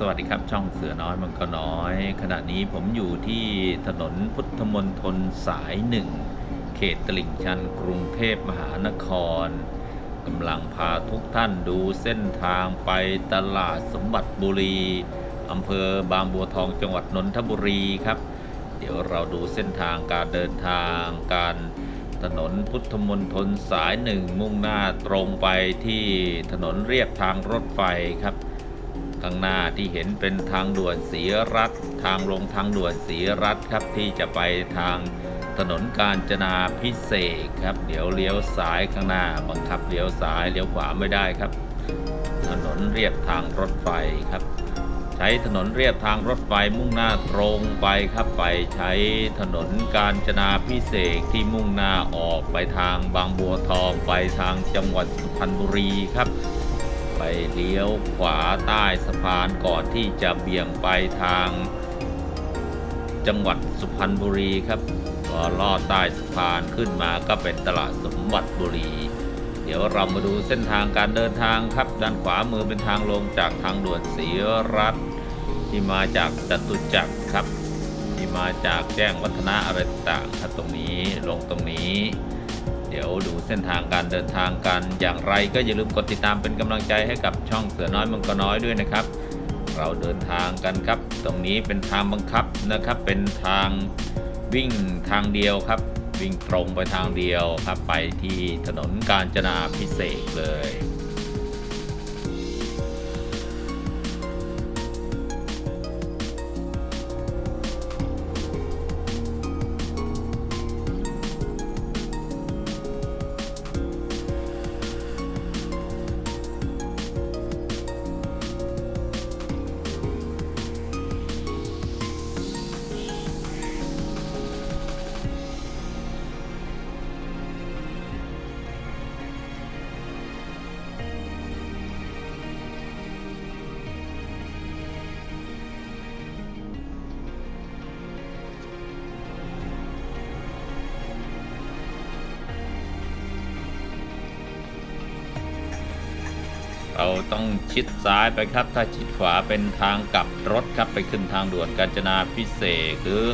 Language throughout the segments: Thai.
สวัสดีครับ ช่องเสือน้อยมังกรน้อย ขณะนี้ผมอยู่ที่ถนนพุทธมณฑลสายหนึ่งเขตตลิ่งชันกรุงเทพมหานครกำลังพาทุกท่านดูเส้นทางไปตลาดสมบัติบุรีอำเภอบางบัวทองจังหวัดนนทบุรีครับ เดี๋ยวเราดูเส้นทางการเดินทางการถนนพุทธมณฑลสายหนึ่งมุ่งหน้าตรงไปที่ถนนเรียบทางรถไฟครับ ข้างหน้าที่เห็นเป็นทางด่วนศรีรัฐ ทางลงทางด่วนศรีรัฐครับที่จะไปทางถนนกาญจนาพิเศษครับ เดี๋ยวเลี้ยวซ้ายข้างหน้าบังคับเลี้ยวซ้ายเลี้ยวขวาไม่ได้ครับ ถนนเรียบทางรถไฟครับ ใช้ถนนเรียบทางรถไฟมุ่งหน้าตรงไปครับไปใช้ถนนกาญจนาพิเศษที่มุ่งหน้าออกไปทางบางบัวทองไปทางจังหวัดสุพรรณบุรีครับ ไปเลี้ยวขวาใต้สะพานก่อนที่จะเบี่ยงไปทางจังหวัดสุพรรณบุรีครับพอลอดใต้สะพานขึ้นมาก็เป็นตลาดสมบัติบุรี เดี๋ยวเรามาดูเส้นทางการเดินทางครับ ด้านขวามือเป็นทางลงจากทางด่วนศรีรัฐที่มาจากจตุจักรครับ ที่มาจากแจ้งวัฒนะอะไรต่างๆครับตรงนี้ลงตรงนี้ เดี๋ยวดูเส้นทางการเดินทางกันอย่างไรก็อย่าลืมกดติดตามเป็นกำลังใจให้กับช่องเสือน้อยมังกรน้อยด้วยนะครับ เราเดินทางกันครับ ตรงนี้เป็นทางบังคับนะครับ เป็นทางวิ่งทางเดียวครับ วิ่งตรงไปทางเดียวครับ ไปที่ถนนกาญจนาพิเศษกเลย ต้องชิดซ้ายไปครับ ถ้าชิดขวาเป็นทางกลับรถครับไปขึ้นทางด่วนกาญจนาพิเศษหรือ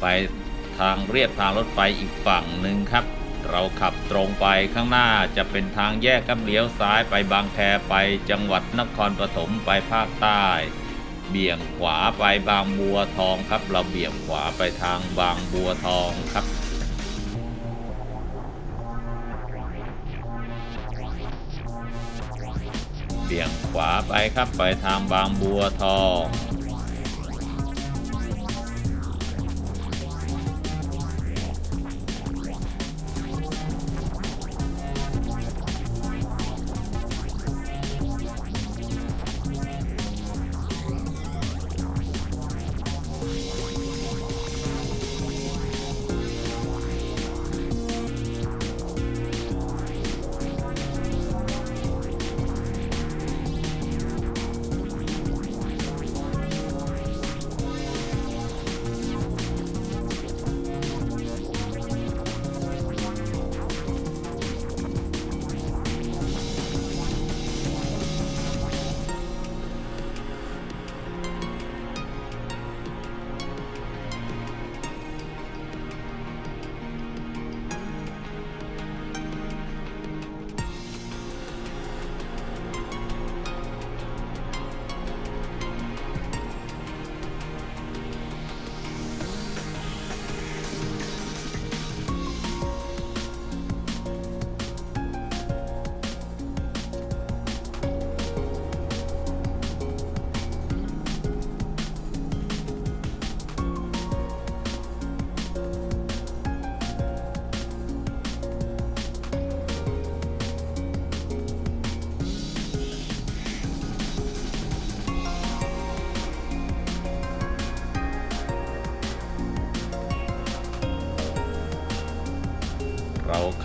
ไปทางเรียบทางรถไฟอีกฝั่งหนึ่งครับ เราขับตรงไปข้างหน้าจะเป็นทางแยกครับเลี้ยวซ้ายไปบางแคไปจังหวัดนครปฐมไปภาคใต้ เบี่ยงขวาไปบางบัวทองครับ เราเบี่ยงขวาไปทางบางบัวทองครับ เบี่ยงขวาไปครับไปทางบางบัวทอง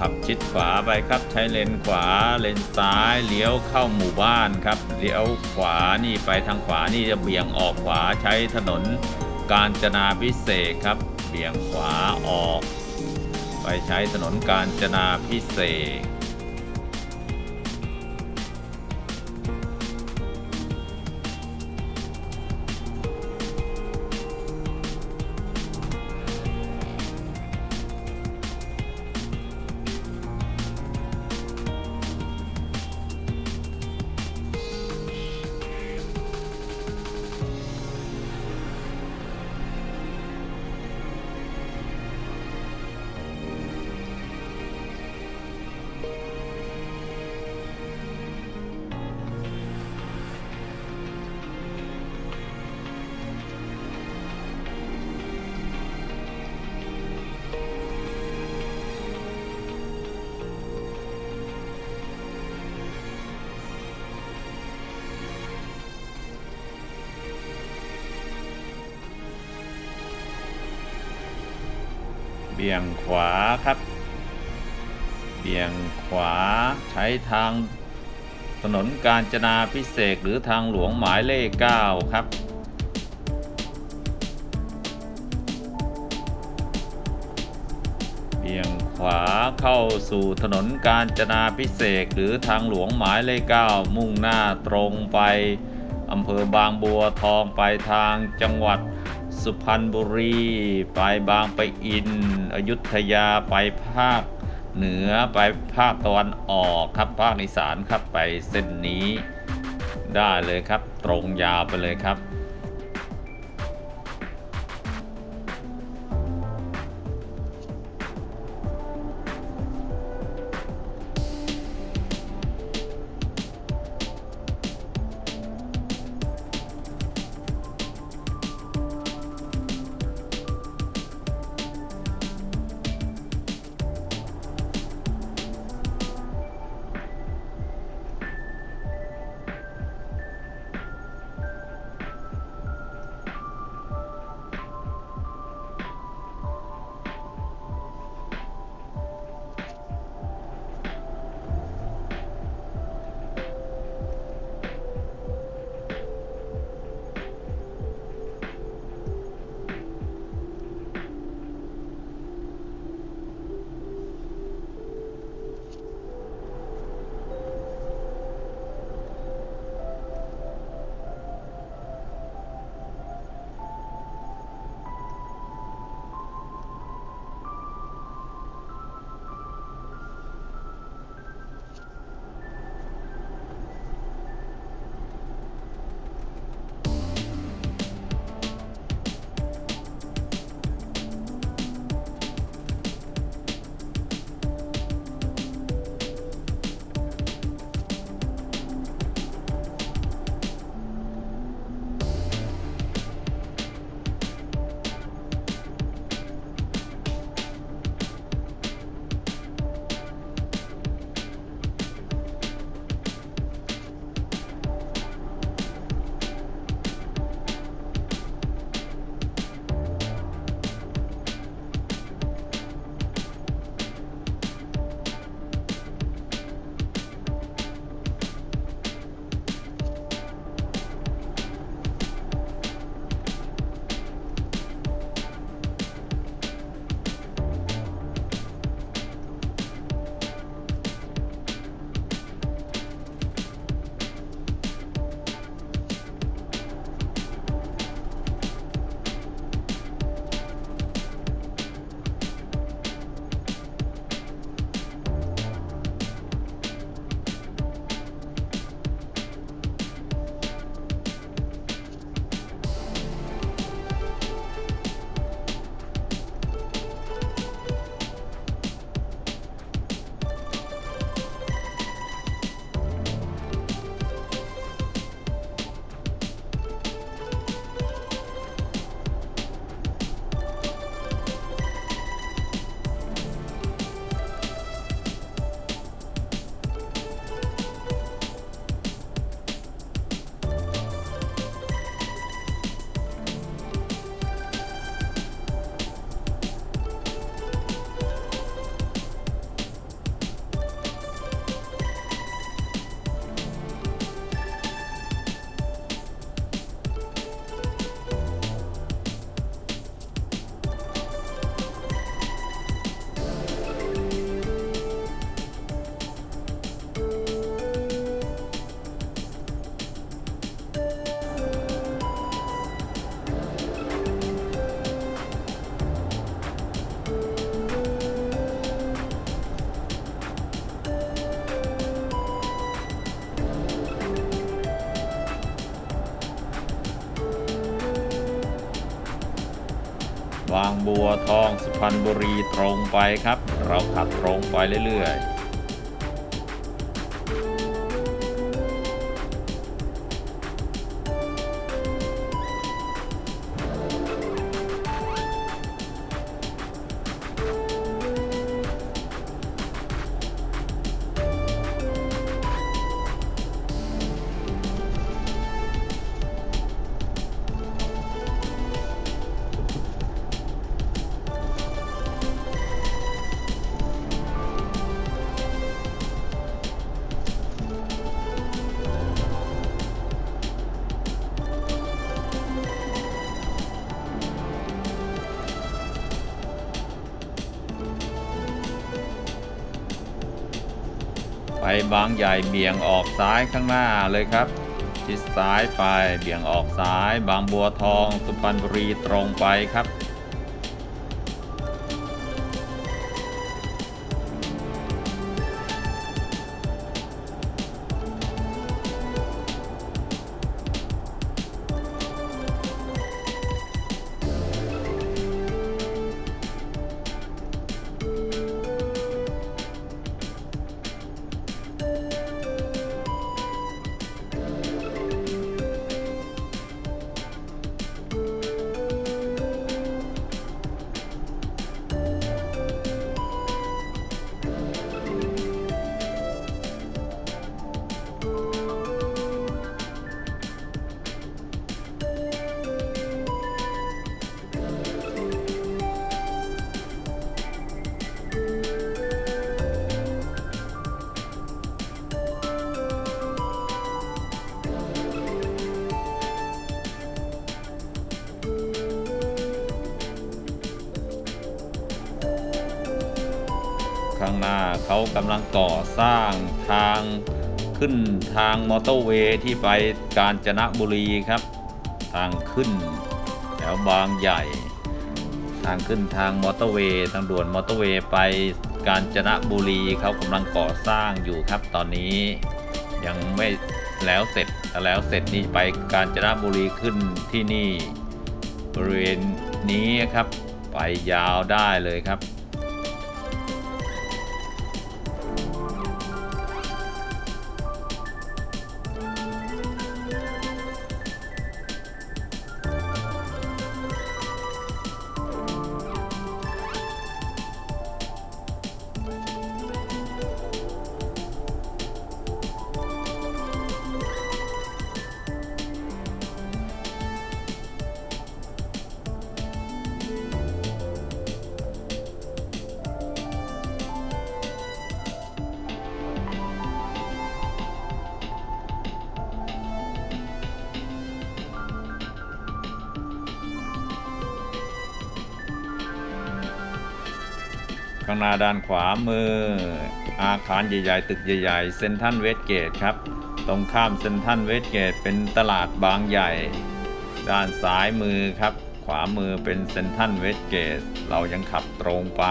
ขับชิดขวาไปครับ ใช้เลนขวาเลนซ้ายเลี้ยวเข้าหมู่บ้านครับเลี้ยวขวานี่ไปทางขวานี่จะเบี่ยงออกขวาใช้ถนนกาญจนาพิเศษครับ เบี่ยงขวาออก ไปใช้ถนนกาญจนาพิเศษ บี่ยงขวาครับ เบี่ยงขวาใช้ทางถนนกาญจนาพิเศษหรือทางหลวงหมายเลข 9 ครับ เบี่ยงขวาเข้าสู่ถนนกาญจนาพิเศษหรือทางหลวงหมายเลข 9 มุ่งหน้าตรงไปอำเภอบางบัวทองไปทางจังหวัด สุพรรณบุรี ไปบางไปะอิน อยุธยาไปภาคเหนือไปภาคตะวันออกครับภาคอีสานครับไปเส้นนี้ได้เลยครับ ตรงยาวไปเลยครับ ทองสุพรรณบุรีตรงไปครับ เราขับตรงไปเรื่อยๆ ไปบางใหญ่เบี่ยงออกซ้ายข้างหน้าเลยครับชิดซ้ายไปเบี่ยงออกซ้าย บางบัวทอง สุพรรณบุรีตรงไปครับ เขากำลังก่อสร้างทางขึ้นทางมอเตอร์เวย์ที่ไปกาญจนบุรีครับ ทางขึ้นแถวบางใหญ่ ทางขึ้นทางมอเตอร์เวย์ทางด่วนมอเตอร์เวย์ไปกาญจนบุรีเขากำลังก่อสร้างอยู่ครับตอนนี้ยังไม่แล้วเสร็จถ้าแล้วเสร็จนี่ไปกาญจนบุรีขึ้นที่นี่บริเวณนี้ครับ ไปยาวได้เลยครับางหน้าด้านขวามือ อาคารใหญ่ๆ ตึกใหญ่ๆเซนทันเวสเกตครับ ตรงข้ามเซนทันเวสเกตเป็นตลาดบางใหญ่ ด้านซ้ายมือครับ ขวามือเป็นเซนทันเวสเกตเรายังขับตรงไป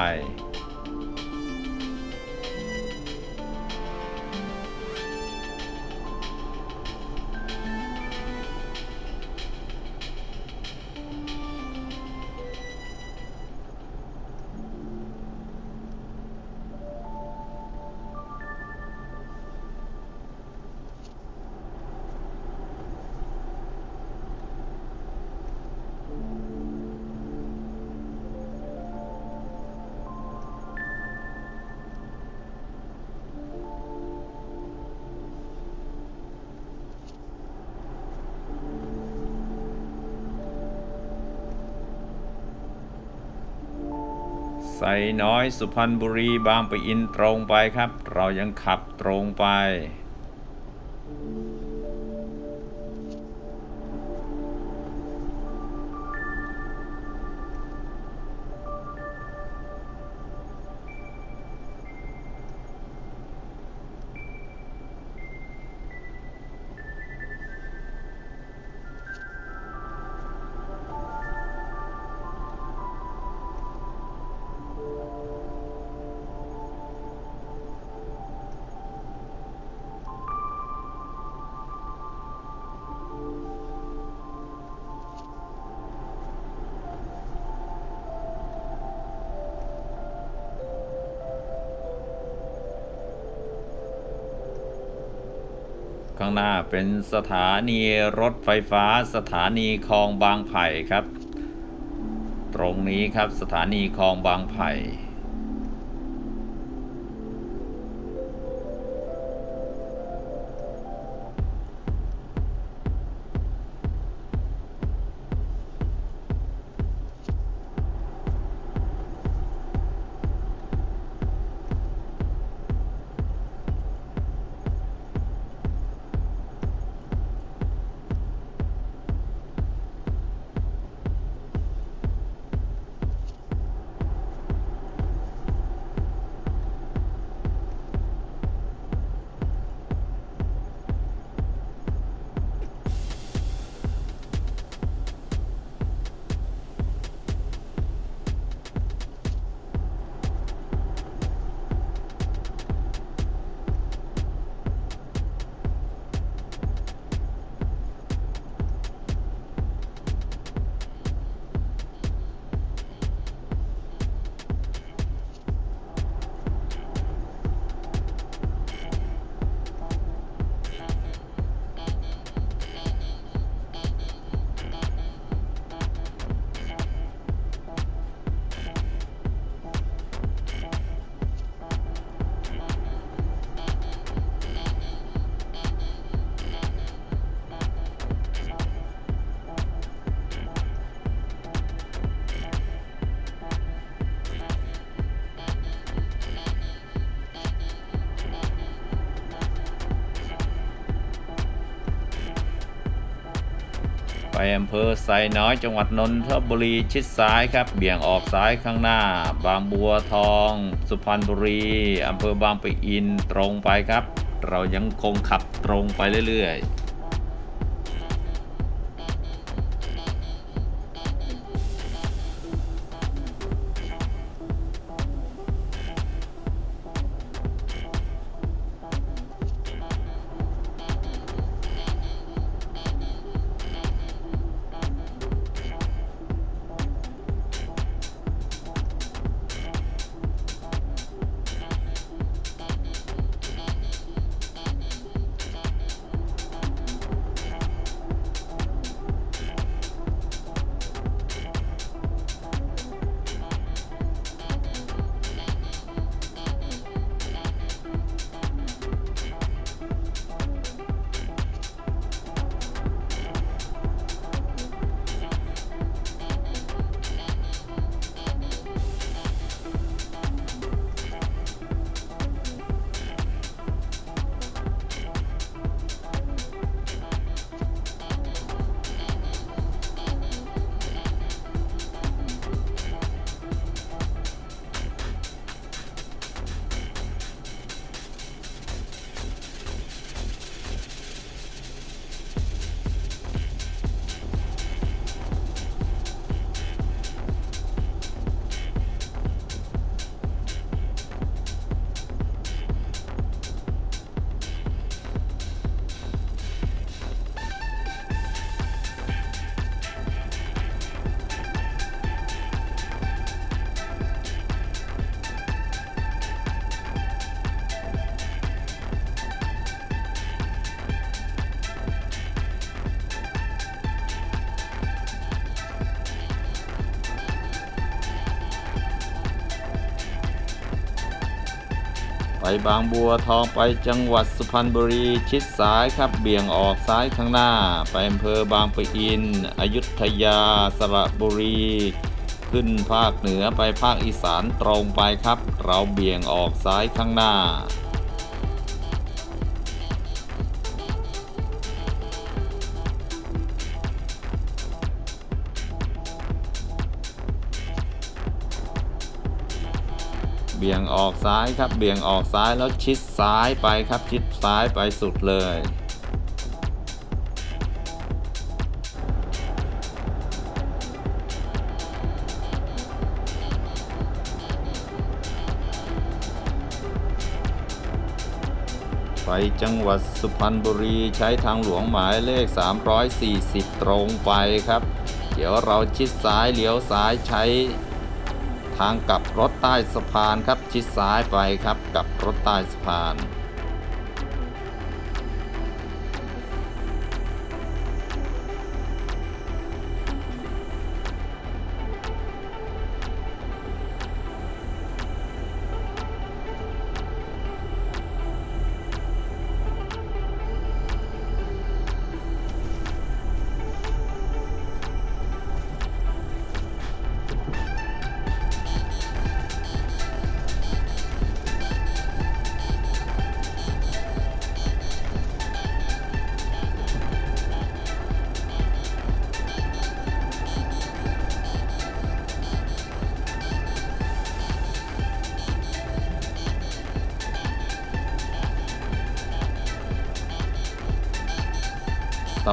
ไซน้อยสุพรรณบุรีบางปะอินตรงไปครับ เรายังขับตรงไป ข้างหน้าเป็นสถานีรถไฟฟ้า สถานีคลองบางไผ่ครับ ตรงนี้ครับสถานีคลองบางไผ่ ไปอำเภอไซน้อยจังหวัดนนทบุรีชิดซ้ายครับเบี่ยงออกซ้ายข้างหน้า บางบัวทอง สุพรรณบุรีอำเภอบางปะอินตรงไปครับ เรายังคงขับตรงไปเรื่อยๆ ไปบางบัวทองไปจังหวัดสุพรรณบุรีชิดซ้ายครับเบี่ยงออกซ้ายข้างหน้า ไปอำเภอบางปะอิน อยุธยา สระบุรี ขึ้นภาคเหนือไปภาคอีสานตรงไปครับ เราเบี่ยงออกซ้ายข้างหน้า บี่ยงออกซ้ายครับ เบี่ยงออกซ้ายแล้วชิดซ้ายไปครับ ชิดซ้ายไปสุดเลย ไปจังหวัดสุพรรณบุรีใช้ทางหลวงหมายเลข 340 ตรงไปครับ เดี๋ยวเราชิดซ้ายเลี้ยวซ้ายใช้ ทางกลับรถใต้สะพานครับ ชิดซ้ายไปครับกลับรถใต้สะพาน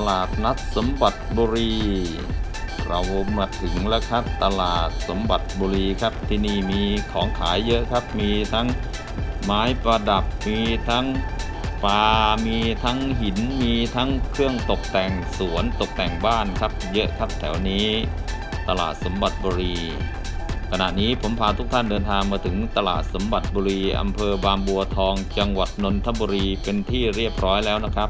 ลาดนัดสมบัติบุรี เรามาถึงแล้วครับ ตลาดสมบัติบุรีครับที่นี่มีของขายเยอะครับ มีทั้งไม้ประดับ มีทั้งปลา มีทั้งหิน มีทั้งเครื่องตกแต่งสวนตกแต่งบ้านครับ เยอะครับแถวนี้ ตลาดสมบัติบุรี ขณะนี้ผมพาทุกท่านเดินทางมาถึงตลาดสมบัติบุรีอำเภอบางบัวทอง จังหวัดนนทบุรีเป็นที่เรียบร้อยแล้วนะครับ